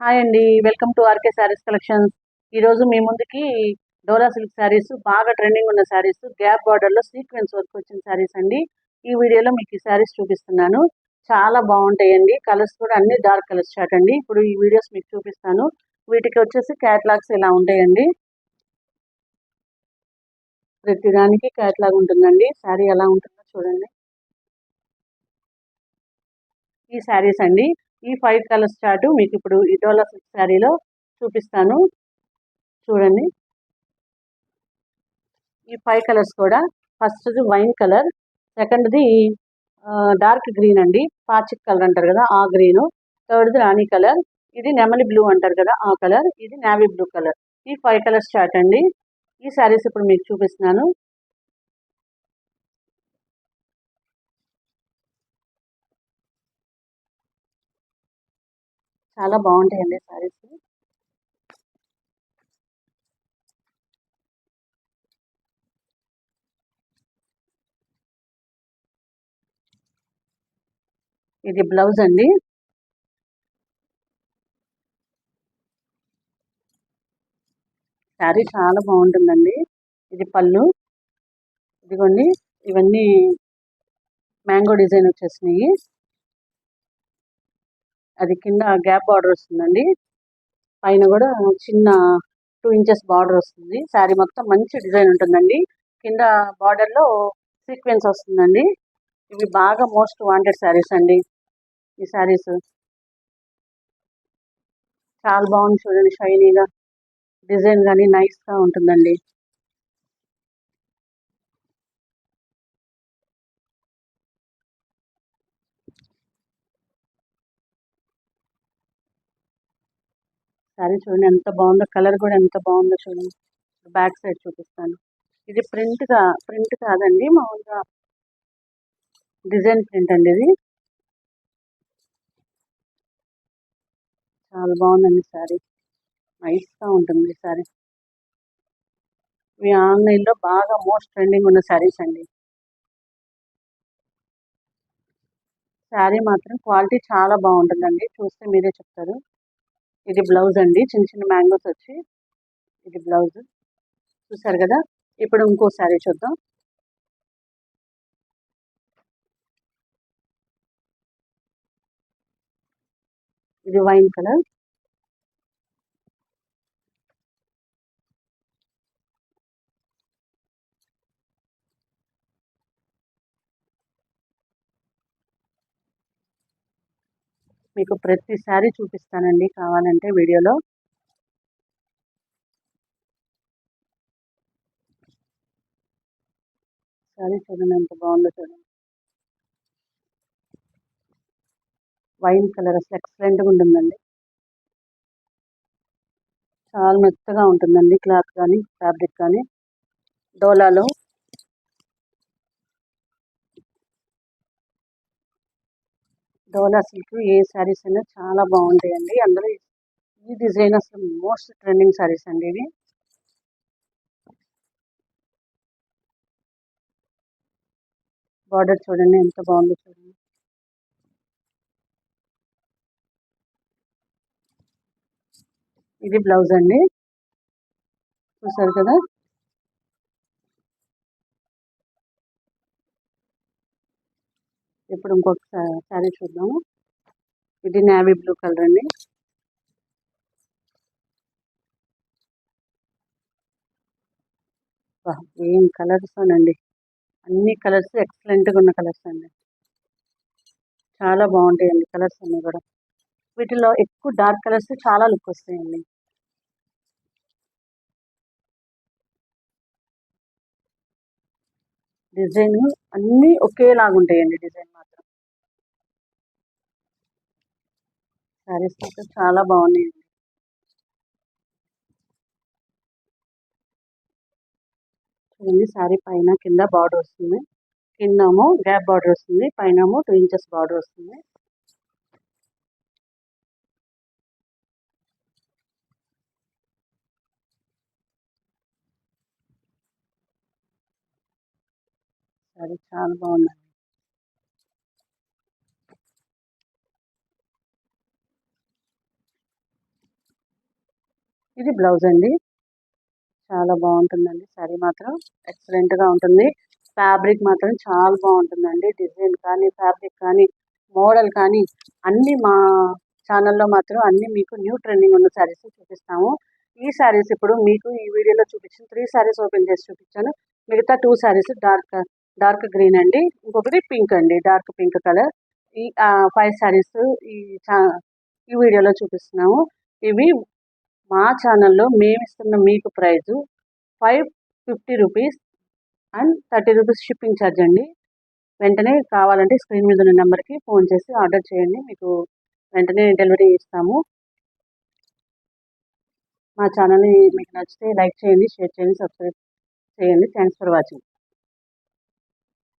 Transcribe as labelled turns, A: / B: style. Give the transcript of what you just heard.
A: Hi అండి. Welcome to RK sarees collections. ఈరోజు మీ ముందుకి డోలా సిల్క్ శారీస్ బాగా ట్రెండింగ్ ఉన్న శారీస్ గ్యాప్ బార్డర్లో సీక్వెన్స్ వర్క్ వచ్చిన శారీస్ అండి. ఈ వీడియోలో మీకు ఈ శారీస్ చూపిస్తున్నాను. చాలా బాగుంటాయండి. కలర్స్ కూడా అన్ని డార్క్ కలర్స్ షార్ట్ అండి. ఇప్పుడు ఈ వీడియోస్ మీకు చూపిస్తాను. వీటికి వచ్చేసి క్యాట్లాగ్స్ ఇలా ఉంటాయండి. ప్రతిదానికి క్యాటలాగ్ క్యాట్లాగ్ ఉంటుందండి. శారీ ఎలా ఉంటుందో చూడండి. ఈ శారీస్ అండి. ఈ ఫైవ్ కలర్స్ చార్ట్ మీకు ఇప్పుడు ఈ సిల్క్ శారీలో చూపిస్తాను. చూడండి. ఈ ఫైవ్ కలర్స్ కూడా ఫస్ట్ది వైన్ కలర్ సెకండ్ది డార్క్ గ్రీన్ అండి. పాచిక్ కలర్ అంటారు కదా ఆ గ్రీను. థర్డ్ది రాణి కలర్ ఇది నెమలి బ్లూ అంటారు కదా ఆ కలర్ ఇది నావీ బ్లూ కలర్. ఈ ఫైవ్ కలర్స్ చార్ట్ అండి. ఈ శారీస్ ఇప్పుడు మీకు చూపిస్తున్నాను. చాలా బాగుంటాయండి సారీస్. ఇది బ్లౌజ్ అండి. శారీ చాలా బాగుంటుందండి. ఇది పళ్ళు. ఇదిగోండి. ఇవన్నీ మ్యాంగో డిజైన్ వచ్చేసినాయి. అది కింద గ్యాప్ బార్డర్ వస్తుందండి. పైన కూడా చిన్న టూ ఇంచెస్ బార్డర్ వస్తుంది. శారీ మొత్తం మంచి డిజైన్ ఉంటుందండి. కింద బార్డర్లో సీక్వెన్స్ వస్తుందండి. ఇవి బాగా మోస్ట్ వాంటెడ్ శారీస్ అండి. ఈ శారీస్ చాలా బాగుంది చూడండి షైనీగా. డిజైన్ కానీ నైస్గా ఉంటుందండి. శారీ చూడండి ఎంత బాగుందో కలర్ కూడా ఎంత బాగుందో చూడండి. బ్యాక్ సైడ్ చూపిస్తాను. ఇది ప్రింట్గా ప్రింట్ కాదండి మామూలుగా డిజైన్ ప్రింట్ అండి ఇది. చాలా బాగుందండి శారీ నైస్గా ఉంటుంది శారీ ఇవి ఆన్లైన్లో బాగా మోస్ట్ ట్రెండింగ్ ఉన్న శారీస్ అండి. శారీ మాత్రం క్వాలిటీ చాలా బాగుంటుందండి చూస్తే మీరే చెప్తారు. ఇది బ్లౌజ్ అండి. చిన్న చిన్న మ్యాంగోస్ వచ్చి ఇది బ్లౌజ్. చూసారు కదా? ఇప్పుడు ఇంకో శారీ చూద్దాం. ఇది వైన్ కలర్. మీకు ప్రతి చూపిస్తానండి కావాలంటే వీడియోలో. శారీ చూడండి ఎంత బాగుందో చూడండి. వైన్ కలర్ అసలు ఎక్సలెంట్గా ఉంటుందండి. చాలా మెత్తగా ఉంటుందండి క్లాత్ కానీ ఫ్యాబ్రిక్ కానీ. డోలాలో డోలా సిల్క్ ఏ శారీస్ అయినా చాలా బాగుంటాయండి. అందులో ఈ డిజైన్ అసలు మోస్ట్ ట్రెండింగ్ శారీస్ అండి ఇవి. బార్డర్ చూడండి ఎంత బాగుందో చూడండి. ఇది బ్లౌజ్ అండి. చూసారు కదా? ఇప్పుడు ఇంకొక శారీ చూద్దాము. ఇది నేవీ బ్లూ కలర్ అండి. ఏం కలర్స్ అండి అన్ని కలర్స్ ఎక్సలెంట్గా ఉన్న కలర్స్ అండి. చాలా బాగుంటాయండి కలర్స్ అన్నీ కూడా. వీటిలో ఎక్కువ డార్క్ కలర్స్ చాలా లుక్ వస్తాయండి. డిజైన్ అన్నీ ఒకేలాగా ఉంటాయండి డిజైన్ శారీస్ అయితే చాలా బాగున్నాయండి. చూడండి శారీ పైన కింద బార్డర్ వస్తుంది. కిందేమో గ్యాప్ బార్డర్ వస్తుంది పైన టూ ఇంచెస్ బార్డర్ వస్తుంది. సరే చాలా బాగున్నాయి. ఇది బ్లౌజ్ అండి. చాలా బాగుంటుందండి. శారీ మాత్రం ఎక్సలెంట్గా ఉంటుంది. ఫ్యాబ్రిక్ మాత్రం చాలా బాగుంటుందండి. డిజైన్ కానీ ఫ్యాబ్రిక్ కానీ మోడల్ కానీ అన్నీ మా ఛానల్లో మాత్రం అన్నీ మీకు న్యూ ట్రెండింగ్ ఉన్న శారీస్ చూపిస్తాము. ఈ శారీస్ ఇప్పుడు మీకు ఈ వీడియోలో చూపించిన త్రీ శారీస్ ఓపెన్ చేసి చూపించాను. మిగతా two sarees dark dark green అండి. ఇంకొకటి పింక్ అండి. డార్క్ పింక్ కలర్ ఈ ఫైవ్ శారీస్ ఈ ఈ వీడియోలో చూపిస్తున్నాము. ఇవి మా ఛానల్లో మేము ఇస్తున్న మీకు price five fifty rupees and thirty rupees shipping charge అండి. వెంటనే కావాలంటే స్క్రీన్ మీద ఉన్న నెంబర్కి ఫోన్ చేసి ఆర్డర్ చేయండి. మీకు వెంటనే డెలివరీ ఇస్తాము. మా ఛానల్ని మీకు నచ్చితే లైక్ చేయండి షేర్ చేయండి సబ్స్క్రైబ్ చేయండి. Thanks for watching.